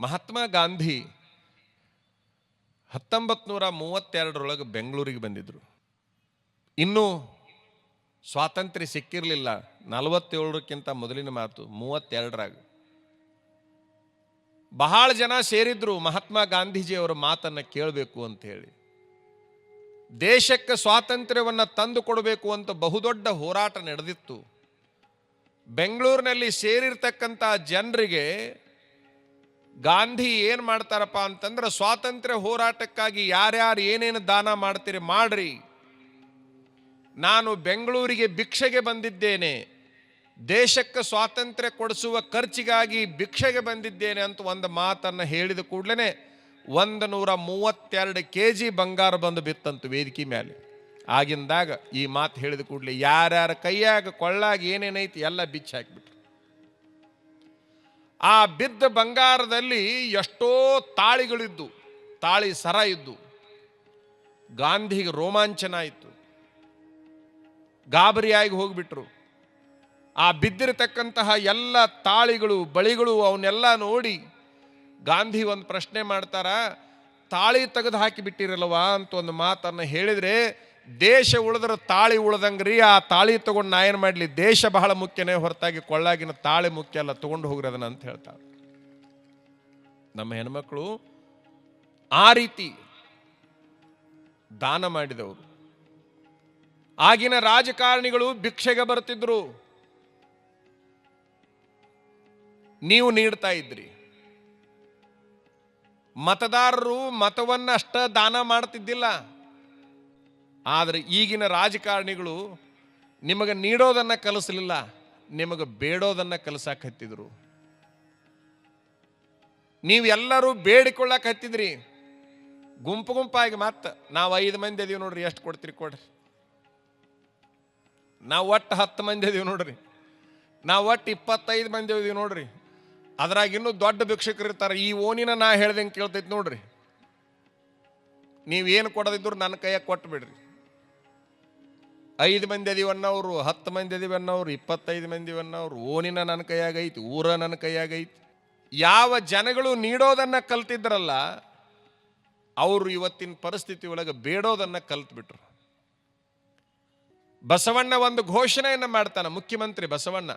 ಮಹಾತ್ಮ ಗಾಂಧಿ ಹತ್ತೊಂಬತ್ತು ನೂರ ಮೂವತ್ತೆರಡರೊಳಗೆ ಬೆಂಗಳೂರಿಗೆ ಬಂದಿದ್ದರು ಇನ್ನೂ ಸ್ವಾತಂತ್ರ್ಯ ಸಿಕ್ಕಿರಲಿಲ್ಲ. ನಲವತ್ತೇಳರಕ್ಕಿಂತ ಮೊದಲಿನ ಮಾತು, ಮೂವತ್ತೆರಡರಾಗ. ಬಹಳ ಜನ ಸೇರಿದ್ರು ಮಹಾತ್ಮ ಗಾಂಧೀಜಿಯವರ ಮಾತನ್ನು ಕೇಳಬೇಕು ಅಂತ ಹೇಳಿ. ದೇಶಕ್ಕೆ ಸ್ವಾತಂತ್ರ್ಯವನ್ನು ತಂದು ಕೊಡಬೇಕು ಅಂತ ಬಹುದೊಡ್ಡ ಹೋರಾಟ ನಡೆದಿತ್ತು. ಬೆಂಗಳೂರಿನಲ್ಲಿ ಸೇರಿರ್ತಕ್ಕಂಥ ಜನರಿಗೆ ಗಾಂಧಿ ಏನು ಮಾಡ್ತಾರಪ್ಪ ಅಂತಂದ್ರೆ ಸ್ವಾತಂತ್ರ್ಯ ಹೋರಾಟಕ್ಕಾಗಿ ಯಾರ್ಯಾರು ಏನೇನು ದಾನ ಮಾಡ್ತೀರಿ ಮಾಡ್ರಿ. ನಾನು ಬೆಂಗಳೂರಿಗೆ ಭಿಕ್ಷೆಗೆ ಬಂದಿದ್ದೇನೆ. ದೇಶಕ್ಕೆ ಸ್ವಾತಂತ್ರ್ಯ ಕೊಡಿಸುವ ಖರ್ಚಿಗಾಗಿ ಭಿಕ್ಷೆಗೆ ಬಂದಿದ್ದೇನೆ ಅಂತ ಒಂದು ಮಾತನ್ನು ಹೇಳಿದ ಕೂಡಲೇ ಒಂದು ನೂರ ಮೂವತ್ತೆರಡು ಕೆ ಜಿ ಬಂಗಾರ ಬಂದು ಬಿತ್ತಂತು ವೇದಿಕೆ ಮೇಲೆ ಆಗಿಂದಾಗ ಈ ಮಾತು ಹೇಳಿದ ಕೂಡಲೇ ಯಾರ್ಯಾರ ಕೈಯಾಗ ಕೊಳ್ಳಾಗ ಏನೇನೈತಿ ಎಲ್ಲ ಬಿಚ್ಚಿ ಹಾಕಿಬಿಟ್ರು ಆ ಬಿದ್ದ ಬಂಗಾರದಲ್ಲಿ ಎಷ್ಟೋ ತಾಳಿಗಳಿದ್ದು, ತಾಳಿ ಸರ ಇದ್ದು, ಗಾಂಧಿಗೆ ರೋಮಾಂಚನ ಆಯಿತು. ಗಾಬರಿಯಾಗಿ ಹೋಗ್ಬಿಟ್ರು. ಆ ಬಿದ್ದಿರತಕ್ಕಂತಹ ಎಲ್ಲ ತಾಳಿಗಳು, ಬಳಿಗಳು ಅವನ್ನೆಲ್ಲ ನೋಡಿ ಗಾಂಧಿ ಒಂದು ಪ್ರಶ್ನೆ ಮಾಡ್ತಾರ, ತಾಳಿ ತೆಗೆದು ಹಾಕಿ ಬಿಟ್ಟಿರಲ್ವಾ ಅಂತ ಒಂದು ಮಾತನ್ನು ಹೇಳಿದ್ರೆ ದೇಶ ಉಳಿದ್ರೆ ತಾಳಿ ಉಳ್ದಂಗ್ರಿ, ಆ ತಾಳಿ ತಗೊಂಡು ನಾ ಏನು ಮಾಡಲಿ? ದೇಶ ಬಹಳ ಮುಖ್ಯನೇ, ಹೊರತಾಗಿ ಕೊಳ್ಳಾಗಿನ ತಾಳಿ ಮುಖ್ಯ ಅಲ್ಲ, ತಗೊಂಡು ಹೋಗ್ರಿ ಅದನ್ನ ಅಂತ ಹೇಳ್ತಾರೆ ನಮ್ಮ ಹೆಣ್ಮಕ್ಳು ಆ ರೀತಿ ದಾನ ಮಾಡಿದವರು. ಆಗಿನ ರಾಜಕಾರಣಿಗಳು ಭಿಕ್ಷೆಗೆ ಬರ್ತಿದ್ರು. ನೀವು ನೀಡ್ತಾ ಇದ್ರಿ. ಮತದಾರರು ಮತವನ್ನ ಅಷ್ಟ ದಾನ ಮಾಡ್ತಿದ್ದಿಲ್ಲ. ಆದರೆ ಈಗಿನ ರಾಜಕಾರಣಿಗಳು ನಿಮಗೆ ನೀಡೋದನ್ನು ಕಲಿಸಲಿಲ್ಲ, ನಿಮಗೆ ಬೇಡೋದನ್ನು ಕಲಿಸಕ್ಕೆ ಹತ್ತಿದ್ರು. ನೀವೆಲ್ಲರೂ ಬೇಡಿಕೊಳ್ಳಕ್ಕೆ ಹತ್ತಿದ್ರಿ. ಗುಂಪು ಗುಂಪಾಗಿ ಮತ್ತೆ ನಾವು ಐದು ಮಂದಿ ಅದೀವಿ ನೋಡ್ರಿ, ಎಷ್ಟು ಕೊಡ್ತೀರಿ ಕೊಡ್ರಿ. ನಾವು ಒಟ್ಟು ಹತ್ತು ಮಂದಿ ಅದೀವಿ ನೋಡ್ರಿ. ನಾವು ಒಟ್ಟು ಇಪ್ಪತ್ತೈದು ಮಂದಿ ಅದೀವಿ ನೋಡ್ರಿ. ಅದ್ರಾಗ ಇನ್ನೂ ದೊಡ್ಡ ಭಿಕ್ಷಕರು ಇರ್ತಾರೆ. ಈ ಓನಿನ ನಾ ಹೇಳ್ದಂಗೆ ಕೇಳ್ತೈತಿ ನೋಡ್ರಿ. ನೀವೇನು ಕೊಡದಿದ್ರು ನನ್ನ ಕೈಯಾಗ ಕೊಟ್ಟು ಬಿಡ್ರಿ ಐದು ಮಂದಿ ಅದೀವಿ ಹತ್ತು ಮಂದಿ ಅದೀವಿ ಇಪ್ಪತ್ತೈದು ಮಂದಿ ಅನ್ನೋರು ಓನಿನ ನನ್ನ ಕೈಯಾಗೈತಿ, ಊರ ನನ್ನ ಕೈಯಾಗೈತಿ. ಯಾವ ಜನಗಳು ನೀಡೋದನ್ನ ಕಲ್ತಿದ್ರಲ್ಲ, ಅವರು ಇವತ್ತಿನ ಪರಿಸ್ಥಿತಿ ಒಳಗೆ ಬೇಡೋದನ್ನ ಕಲ್ತ್ಬಿಟ್ರು. ಬಸವಣ್ಣ ಒಂದು ಘೋಷಣೆಯನ್ನು ಮಾಡ್ತಾನೆ, ಮುಖ್ಯಮಂತ್ರಿ ಬಸವಣ್ಣ.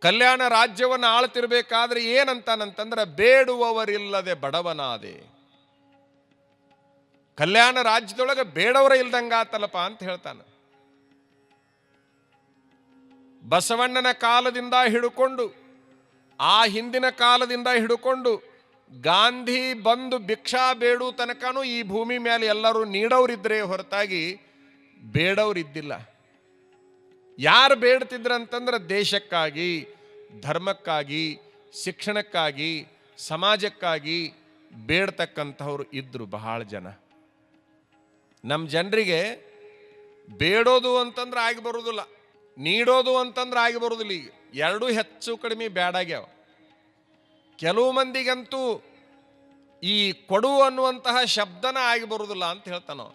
ಕಲ್ಯಾಣ ರಾಜ್ಯವನ್ನು ಆಳ್ತಿರ್ಬೇಕಾದ್ರೆ ಏನಂತಾನಂತಂದ್ರೆ, ಬೇಡುವವರಿಲ್ಲದೆ ಬಡವನಾದೆ. ಕಲ್ಯಾಣ ರಾಜ್ಯದೊಳಗೆ ಬೇಡವರ ಇಲ್ದಂಗಾತಲ್ಲಪ್ಪ ಅಂತ ಹೇಳ್ತಾನೆ. ಬಸವಣ್ಣನ ಕಾಲದಿಂದ ಹಿಡುಕೊಂಡು, ಆ ಹಿಂದಿನ ಕಾಲದಿಂದ ಹಿಡುಕೊಂಡು ಗಾಂಧಿ ಬಂದು ಭಿಕ್ಷಾ ಬೇಡು ತನಕನೂ ಈ ಭೂಮಿ ಮೇಲೆ ಎಲ್ಲರೂ ನೀಡೋರಿದ್ರೆ ಹೊರತಾಗಿ ಬೇಡವರಿದ್ದಿಲ್ಲ. ಯಾರು ಬೇಡ್ತಿದ್ರಂತಂದ್ರೆ ದೇಶಕ್ಕಾಗಿ, ಧರ್ಮಕ್ಕಾಗಿ, ಶಿಕ್ಷಣಕ್ಕಾಗಿ, ಸಮಾಜಕ್ಕಾಗಿ ಬೇಡ್ತಕ್ಕಂಥವ್ರು ಇದ್ರು ಬಹಳ ಜನ. ನಮ್ಮ ಜನರಿಗೆ ಬೇಡೋದು ಅಂತಂದ್ರೆ ಆಗಿ ಬರೋದಿಲ್ಲ, ನೀಡೋದು ಅಂತಂದ್ರೆ ಆಗಿ ಬರೋದಿಲ್ಲ ಈಗ. ಎರಡೂ ಹೆಚ್ಚು ಕಡಿಮೆ ಬ್ಯಾಡಾಗ್ಯಾವ ಕೆಲವು ಮಂದಿಗಂತೂ ಈ ಕೊಡು ಅನ್ನುವಂತಹ ಶಬ್ದನ ಆಗಿ ಬರುವುದಿಲ್ಲ ಅಂತ ಹೇಳ್ತಾನೋ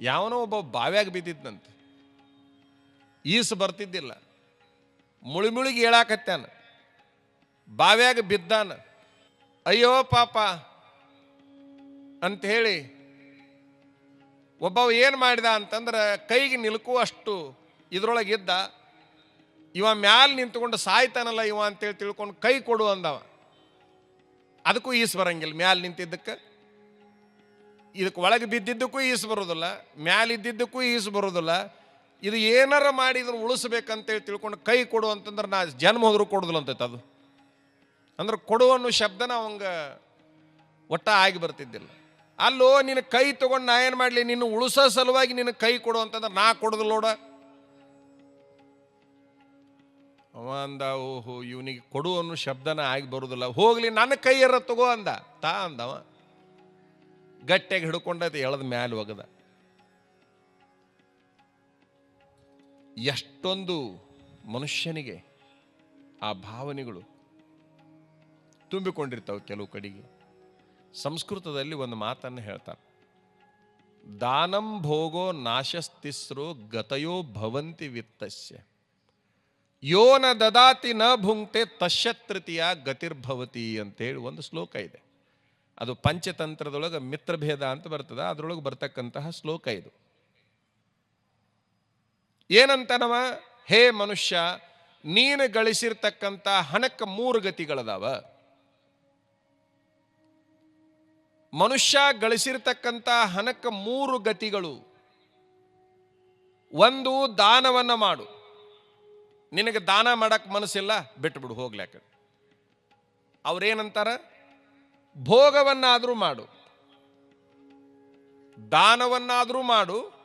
ಯಾವನೋ ಒಬ್ಬ ಬಾವ್ಯಾಗ ಬಿದ್ದಿದ್ದಂತೆ ಈಸು ಬರ್ತಿದ್ದಿಲ್ಲ. ಮುಳಿಮುಳಿಗೆ ಹೇಳಾಕತ್ಯಾನ ಬಾವ್ಯಾಗ ಬಿದ್ದಾನ. ಅಯ್ಯೋ ಪಾಪ ಅಂತ ಹೇಳಿ ಒಬ್ಬವ ಏನು ಮಾಡಿದ ಅಂತಂದ್ರೆ ಕೈಗೆ ನಿಲ್ಕುವಷ್ಟು ಇದ್ರೊಳಗಿದ್ದ ಇವ ಮ್ಯಾಲೆ ನಿಂತ್ಕೊಂಡು ಸಾಯ್ತಾನಲ್ಲ ಇವ ಅಂತೇಳಿ ತಿಳ್ಕೊಂಡು ಕೈ ಕೊಡು ಅಂದವ. ಅದಕ್ಕೂ ಈಸ್ ಬರಂಗಿಲ್ಲ ಮ್ಯಾಲೆ ನಿಂತಿದ್ದಕ್ಕೆ. ಇದಕ್ಕೆ ಒಳಗೆ ಬಿದ್ದಿದ್ದಕ್ಕೂ ಈಸ್ ಬರೋದಿಲ್ಲ, ಮ್ಯಾಲೆ ಇದ್ದಿದ್ದಕ್ಕೂ ಈಸು ಬರೋದಿಲ್ಲ. ಇದು ಏನಾರ ಮಾಡಿ ಇದನ್ನು ಉಳಿಸ್ಬೇಕಂತೇಳಿ ತಿಳ್ಕೊಂಡು ಕೈ ಕೊಡು ಅಂತಂದ್ರೆ ನಾ ಜನ್ಮ ಹೋದ್ರೂ ಕೊಡೋದಿಲ್ಲ ಅಂತೈತೆ ಅದು. ಅಂದ್ರೆ ಕೊಡು ಅನ್ನೋ ಶಬ್ದನ ಅವಂಗ ಒಟ್ಟ ಆಗಿ ಬರ್ತಿದ್ದಿಲ್ಲ. ಅಲ್ಲೋ, ನಿನ್ನ ಕೈ ತಗೊಂಡು ನಾ ಏನು ಮಾಡಲಿ? ನಿನ್ನ ಉಳಿಸೋ ಸಲುವಾಗಿ ನಿನ್ನ ಕೈ ಕೊಡು ಅಂತಂದ್ರೆ ನಾ ಕೊಡೋದಿಲ್ಲ ನೋಡ ಅವ ಅಂದ, ಓಹೋ, ಇವನಿಗೆ ಕೊಡು ಅನ್ನೋ ಶಬ್ದನ ಆಗಿ ಬರುದಿಲ್ಲ. ಹೋಗ್ಲಿ, ನನ್ನ ಕೈಯರ ತಗೋ ಅಂದ. ತಾ ಅಂದವ ಗಟ್ಟಿಯಾಗಿ ಹಿಡ್ಕೊಂಡೈತೆ ಎಳದ ಮ್ಯಾಲ ಒಗದ. ಎಷ್ಟೊಂದು ಮನುಷ್ಯನಿಗೆ ಆ ಭಾವನೆಗಳು ತುಂಬಿಕೊಂಡಿರ್ತಾವೆ ಕೆಲವು ಕಡೆಗೆ. ಸಂಸ್ಕೃತದಲ್ಲಿ ಒಂದು ಮಾತನ್ನು ಹೇಳ್ತಾರೆ. ದಾನಂ ಭೋಗೋ ನಾಶಸ್ತಿಸ್ರೋ ಗತಯೋ ಭವಂತಿ ವಿತ್ತಸ್ಯ. ಯೋನ ದದಾತಿ ನ ಭುಂಕ್ತೆ ತಶ್ಯ ತೃತೀಯ ಗತಿರ್ಭವತಿ ಅಂತೇಳಿ ಒಂದು ಶ್ಲೋಕ ಇದೆ. ಅದು ಪಂಚತಂತ್ರದೊಳಗೆ ಮಿತ್ರಭೇದ ಅಂತ ಬರ್ತದೆ, ಅದರೊಳಗೆ ಬರ್ತಕ್ಕಂತಹ ಶ್ಲೋಕ ಇದು. ಏನಂತನವ? ಹೇ ಮನುಷ್ಯ, ನೀನು ಗಳಿಸಿರ್ತಕ್ಕಂಥ ಹಣಕ್ಕೆ ಮೂರು ಗತಿಗಳದಾವ. ಮನುಷ್ಯ ಗಳಿಸಿರ್ತಕ್ಕಂಥ ಹಣಕ್ಕೆ ಮೂರು ಗತಿಗಳು. ಒಂದು ದಾನವನ್ನು ಮಾಡು. ನಿನಗೆ ದಾನ ಮಾಡಕ್ಕೆ ಮನಸ್ಸಿಲ್ಲ, ಬಿಟ್ಬಿಡು, ಹೋಗ್ಲಾಕ. ಅವ್ರೇನಂತಾರ? ಭೋಗವನ್ನಾದರೂ ಮಾಡು. ದಾನವನ್ನಾದರೂ ಮಾಡು.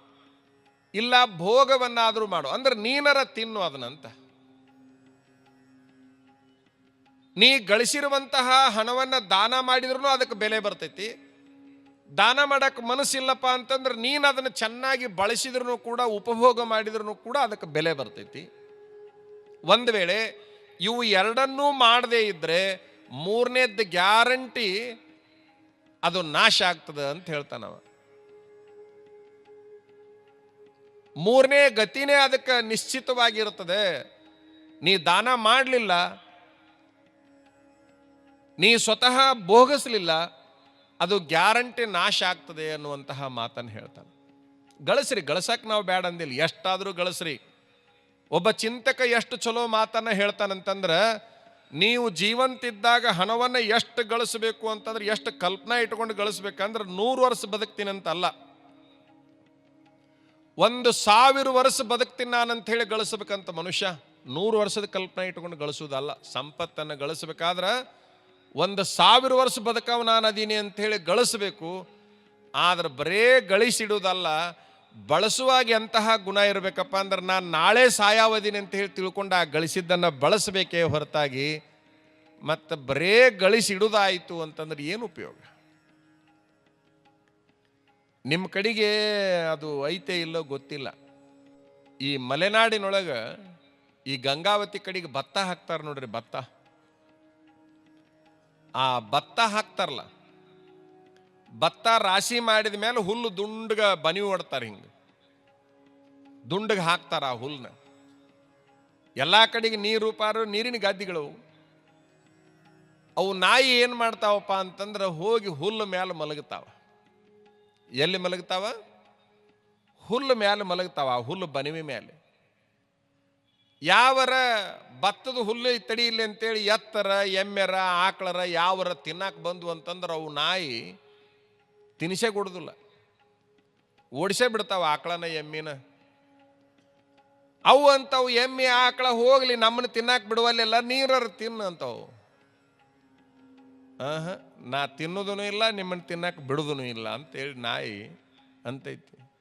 ಇಲ್ಲ ಭೋಗವನ್ನಾದರೂ ಮಾಡು. ಅಂದ್ರೆ ನೀನರ ತಿನ್ನು ಅದನ್ನಂತ ನೀ ಗಳಿಸಿರುವಂತಹ ಹಣವನ್ನು ದಾನ ಮಾಡಿದ್ರೂ ಅದಕ್ಕೆ ಬೆಲೆ ಬರ್ತೈತಿ. ದಾನ ಮಾಡಕ್ಕೆ ಮನಸ್ಸಿಲ್ಲಪ್ಪ ಅಂತಂದ್ರೆ ನೀನು ಅದನ್ನು ಚೆನ್ನಾಗಿ ಬಳಸಿದ್ರು ಕೂಡ, ಉಪಭೋಗ ಮಾಡಿದ್ರು ಕೂಡ ಅದಕ್ಕೆ ಬೆಲೆ ಬರ್ತೈತಿ. ಒಂದು ವೇಳೆ ಇವು ಎರಡನ್ನೂ ಮಾಡದೇ ಇದ್ದರೆ ಮೂರನೇದ್ದು ಗ್ಯಾರಂಟಿ ಅದು ನಾಶ ಆಗ್ತದೆ ಅಂತ ಹೇಳ್ತಾನವ. ಮೂರನೇ ಗತಿನೇ ಅದಕ್ಕೆ ನಿಶ್ಚಿತವಾಗಿರ್ತದೆ ನೀ ದಾನ ಮಾಡಲಿಲ್ಲ ನೀ ಸ್ವತಃ ಭೋಗಿಸ್ಲಿಲ್ಲ ಅದು ಗ್ಯಾರಂಟಿ ನಾಶ ಆಗ್ತದೆ ಅನ್ನುವಂತಹ ಮಾತನ್ನು ಹೇಳ್ತಾನೆ. ಗಳಿಸ್ರಿ, ಗಳಿಸಕ್ಕೆ ನಾವು ಬೇಡ ಅಂದಿಲ್ಲ. ಎಷ್ಟಾದರೂ ಗಳಿಸ್ರಿ. ಒಬ್ಬ ಚಿಂತಕ ಎಷ್ಟು ಚಲೋ ಮಾತನ್ನು ಹೇಳ್ತಾನಂತಂದ್ರೆ, ನೀವು ಜೀವಂತಿದ್ದಾಗ ಹಣವನ್ನು ಎಷ್ಟು ಗಳಿಸಬೇಕು ಅಂತಂದ್ರೆ, ಎಷ್ಟು ಕಲ್ಪನಾ ಇಟ್ಕೊಂಡು ಗಳಿಸ್ಬೇಕಂದ್ರೆ ನೂರು ವರ್ಷ ಬದುಕ್ತೀನಿ ಅಂತ ಅಲ್ಲ ಒಂದು ಸಾವಿರ ವರ್ಷ ಬದುಕ್ತೀನಿ ನಾನಂತ ಹೇಳಿ ಗಳಿಸ್ಬೇಕಂತ ಮನುಷ್ಯ ನೂರು ವರ್ಷದ ಕಲ್ಪನೆ ಇಟ್ಕೊಂಡು ಗಳಿಸೋದಲ್ಲ. ಸಂಪತ್ತನ್ನು ಗಳಿಸ್ಬೇಕಾದ್ರೆ ಒಂದು ಸಾವಿರ ವರ್ಷ ಬದುಕವ ನಾನು ಅದೀನಿ ಅಂತ ಹೇಳಿ ಗಳಿಸ್ಬೇಕು. ಆದ್ರೆ ಬರೇ ಗಳಿಸಿಡುವುದಲ್ಲ, ಬಳಸುವಾಗ ಎಂತಹ ಗುಣ ಇರಬೇಕಪ್ಪ ಅಂದ್ರೆ ನಾನು ನಾಳೆ ಸಾಯಾವಧಿನಿ ಅಂತ ಹೇಳಿ ತಿಳ್ಕೊಂಡು ಆ ಗಳಿಸಿದ್ದನ್ನು ಬಳಸಬೇಕೇ ಹೊರತಾಗಿ, ಮತ್ತು ಬರೇ ಗಳಿಸಿಡುವುದಾಯಿತು ಅಂತಂದ್ರೆ ಏನು ಉಪಯೋಗ? ನಿಮ್ಮ ಕಡೆಗೆ ಅದು ಐತೆ ಇಲ್ಲೋ ಗೊತ್ತಿಲ್ಲ. ಈ ಮಲೆನಾಡಿನೊಳಗೆ ಈ ಗಂಗಾವತಿ ಕಡೆಗೆ ಭತ್ತ ಹಾಕ್ತಾರೆ ನೋಡ್ರಿ ಭತ್ತ. ಆ ಭತ್ತ ಹಾಕ್ತಾರಲ್ಲ, ಭತ್ತ ರಾಶಿ ಮಾಡಿದ ಮೇಲೆ ಹುಲ್ಲು ದುಂಡ್ಗ ಬನಿ ಓಡ್ತಾರೆ ಹಿಂಗೆ. ದುಂಡಗೆ ಹಾಕ್ತಾರ ಆ ಹುಲ್ಲನ್ನ ಎಲ್ಲ ಕಡೆಗೆ ನೀರು ಪಾರು ನೀರಿನ ಗದ್ದಿಗಳು ಅವು ನಾಯಿ ಏನು ಮಾಡ್ತಾವಪ್ಪ ಅಂತಂದ್ರೆ ಹೋಗಿ ಹುಲ್ಲು ಮೇಲೆ ಮಲಗುತ್ತಾವ ಎಲ್ಲಿ ಮಲಗ್ತಾವ? ಹುಲ್ಲು ಮೇಲೆ ಮಲಗ್ತಾವ, ಆ ಹುಲ್ಲು ಬನಿವೆ ಮೇಲೆ ಯಾವರ ಭತ್ತದ ಹುಲ್ಲು ತಡಿಯಿಲ್ಲ ಅಂತೇಳಿ ಎತ್ತರ, ಎಮ್ಮೆರ, ಆಕಳರ ಯಾವರ ತಿನ್ನಕ್ಕೆ ಬಂದು ಅಂತಂದ್ರೆ ಅವು ನಾಯಿ ತಿನಿಸೇ ಕೊಡುದಿಲ್ಲ. ಓಡಿಸೇ ಬಿಡ್ತಾವೆ ಆಕಳನ, ಎಮ್ಮಿನ. ಅವು ಅಂತವು ಎಮ್ಮೆ, ಆಕಳ ಹೋಗಲಿ ನಮ್ಮನ್ನು ತಿನ್ನಕ್ಕೆ ಬಿಡುವಲ್ಲೆಲ್ಲ ನೀರರು ತಿನ್ನು ಅಂತವು. ಆಹ, ನಾ ತಿನ್ನೋದೂ ಇಲ್ಲ, ನಿಮ್ಮನ್ನು ತಿನ್ನಕ್ಕೆ ಬಿಡುದೂ ಇಲ್ಲ ಅಂತೇಳಿ ನಾಯಿ ಅಂತೈತಿ.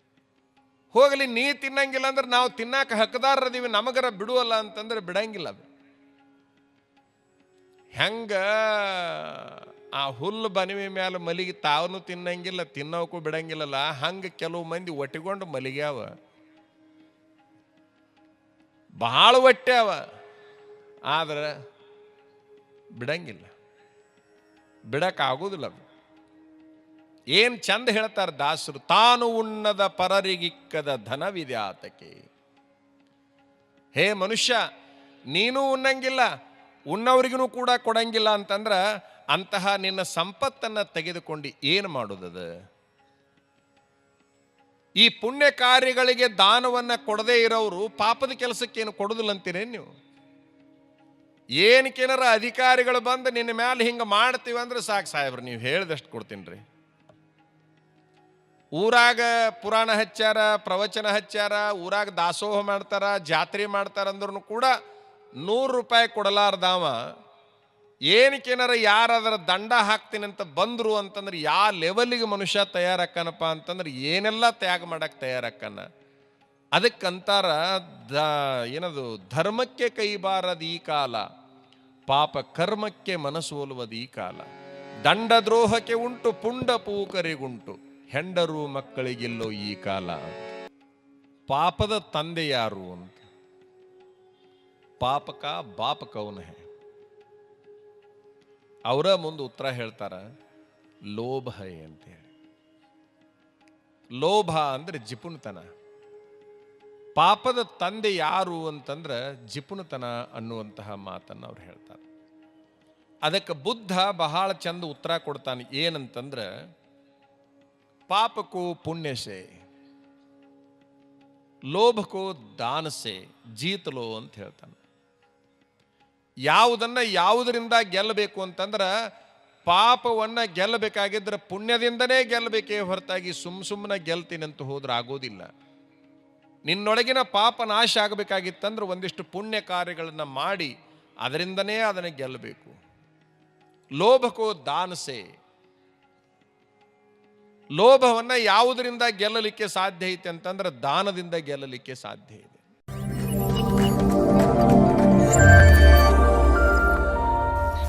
ಹೋಗ್ಲಿ, ನೀ ತಿನ್ನಂಗಿಲ್ಲ ಅಂದ್ರೆ ನಾವು ತಿನ್ನಾಕ ಹಕ್ಕದಾರದೀವಿ ನಮಗರ ಬಿಡುವಲ್ಲ ಅಂತಂದ್ರೆ ಬಿಡಂಗಿಲ್ಲ ಹೆಂಗ ಆ ಹುಲ್ಲು ಬನಿವಿ ಮೇಲೆ ಮಲಿಗೆ ತಾವನು ತಿನ್ನಂಗಿಲ್ಲ, ತಿನ್ನೋಕು ಬಿಡಂಗಿಲ್ಲಲ್ಲ, ಹಂಗೆ ಕೆಲವು ಮಂದಿ ಒಟ್ಟಿಕೊಂಡು ಮಲಿಗ್ಯಾವ. ಬಹಳ ಹೊಟ್ಟೆ ಆದ್ರೆ ಬಿಡಂಗಿಲ್ಲ. ಬಿಡಕ್ಕಾಗೋದಿಲ್ಲ ಏನ್ ಚಂದ ಹೇಳ್ತಾರೆ ದಾಸರು, ತಾನು ಉಣ್ಣದ ಪರರಿಗಿಕ್ಕದ ಧನವಿದೆ ಆತಕ್ಕೆ. ಹೇ ಮನುಷ್ಯ, ನೀನು ಉಣ್ಣಂಗಿಲ್ಲ, ಉಣ್ಣವ್ರಿಗೂ ಕೂಡ ಕೊಡಂಗಿಲ್ಲ ಅಂತಂದ್ರೆ ಅಂತಹ ನಿನ್ನ ಸಂಪತ್ತನ್ನ ತೆಗೆದುಕೊಂಡು ಏನು ಮಾಡುದದ? ಈ ಪುಣ್ಯ ಕಾರ್ಯಗಳಿಗೆ ದಾನವನ್ನ ಕೊಡದೇ ಇರೋರು ಪಾಪದ ಕೆಲಸಕ್ಕೇನು ಕೊಡುದಿಲ್ಲ ಅಂತೀರಿ ನೀವು? ಏನಕ್ಕೇನಾರ ಅಧಿಕಾರಿಗಳು ಬಂದು ನಿನ್ನ ಮ್ಯಾಲೆ ಹಿಂಗೆ ಮಾಡ್ತೀವಿ ಅಂದ್ರೆ ಸಾಕು ಸಾಹೇಬ್ರು, ನೀವು ಹೇಳಿದಷ್ಟು ಕೊಡ್ತೀನಿ ರೀ. ಊರಾಗ ಪುರಾಣ ಹಚ್ಚಾರ, ಪ್ರವಚನ ಹಚ್ಚಾರ, ಊರಾಗ ದಾಸೋಹ ಮಾಡ್ತಾರ, ಜಾತ್ರೆ ಮಾಡ್ತಾರ ಅಂದ್ರೂ ಕೂಡ ನೂರು ರೂಪಾಯಿ ಕೊಡಲಾರ್ದಾವ. ಏನಕ್ಕೇನಾರ ಯಾರಾದ್ರ ದಂಡ ಹಾಕ್ತೀನಿ ಅಂತ ಬಂದರು ಅಂತಂದ್ರೆ ಯಾವ ಲೆವೆಲಿಗೆ ಮನುಷ್ಯ ತಯಾರಕ್ಕನಪ್ಪ ಅಂತಂದ್ರೆ ಏನೆಲ್ಲ ತ್ಯಾಗ ಮಾಡಕ್ಕೆ ತಯಾರಕ್ಕನ ಅದಕ್ಕಂತಾರ ದ ಏನದು ಧರ್ಮಕ್ಕೆ ಕೈಬಾರದು ಈ ಕಾಲ, ಪಾಪ ಕರ್ಮಕ್ಕೆ ಮನಸೋಲುವುದು ಈ ಕಾಲ. ದಂಡ ದ್ರೋಹಕ್ಕೆ ಉಂಟು ಪುಂಡ ಪೂಕರಿಗುಂಟು ಹೆಂಡರು ಮಕ್ಕಳಿಗೆಲ್ಲೋ ಈ ಕಾಲ? ಪಾಪದ ತಂದೆ ಯಾರು ಅಂತ? ಪಾಪಕ ಬಾಪಕವನ ಹೇ. ಅವರ ಮುಂದೆ ಉತ್ತರ ಹೇಳ್ತಾರ, ಲೋಭ ಹೇ ಅಂತ ಹೇಳಿ. ಲೋಭ ಅಂದ್ರೆ ಜಿಪುಣತನ. ಪಾಪದ ತಂದೆ ಯಾರು ಅಂತಂದ್ರೆ ಜಿಪುಣತನ ಅನ್ನುವಂತಹ ಮಾತನ್ನು ಅವ್ರು ಹೇಳ್ತಾರೆ. ಅದಕ್ಕೆ ಬುದ್ಧ ಬಹಳ ಚಂದ ಉತ್ತರ ಕೊಡ್ತಾನೆ, ಏನಂತಂದ್ರೆ ಪಾಪಕ್ಕೂ ಪುಣ್ಯಸೆ ಕೋ ದಾನಸೆ ಜೀತಲೋ ಅಂತ ಹೇಳ್ತಾನೆ. ಯಾವುದನ್ನ ಯಾವುದರಿಂದ ಗೆಲ್ಲಬೇಕು ಅಂತಂದ್ರೆ, ಪಾಪವನ್ನ ಗೆಲ್ಲಬೇಕಾಗಿದ್ರೆ ಪುಣ್ಯದಿಂದನೇ ಗೆಲ್ಲಬೇಕೇ ಹೊರತಾಗಿ ಸುಮ್ ಸುಮ್ಮನೆ ಗೆಲ್ತೀನಿ ಅಂತ ಹೋದ್ರೆ ಆಗೋದಿಲ್ಲ. ನಿನ್ನೊಳಗಿನ ಪಾಪ ನಾಶ ಆಗಬೇಕಾಗಿತ್ತಂದ್ರೆ ಒಂದಿಷ್ಟು ಪುಣ್ಯ ಕಾರ್ಯಗಳನ್ನು ಮಾಡಿ, ಅದರಿಂದನೇ ಅದನ್ನು ಗೆಲ್ಲಬೇಕು. ಲೋಭಕೋ ದಾನಸೆ ಲೋಭವನ್ನ ಯಾವುದರಿಂದ ಗೆಲ್ಲಲಿಕ್ಕೆ ಸಾಧ್ಯ ಐತೆ ಅಂತಂದ್ರೆ ದಾನದಿಂದ ಗೆಲ್ಲಲಿಕ್ಕೆ ಸಾಧ್ಯ ಇದೆ.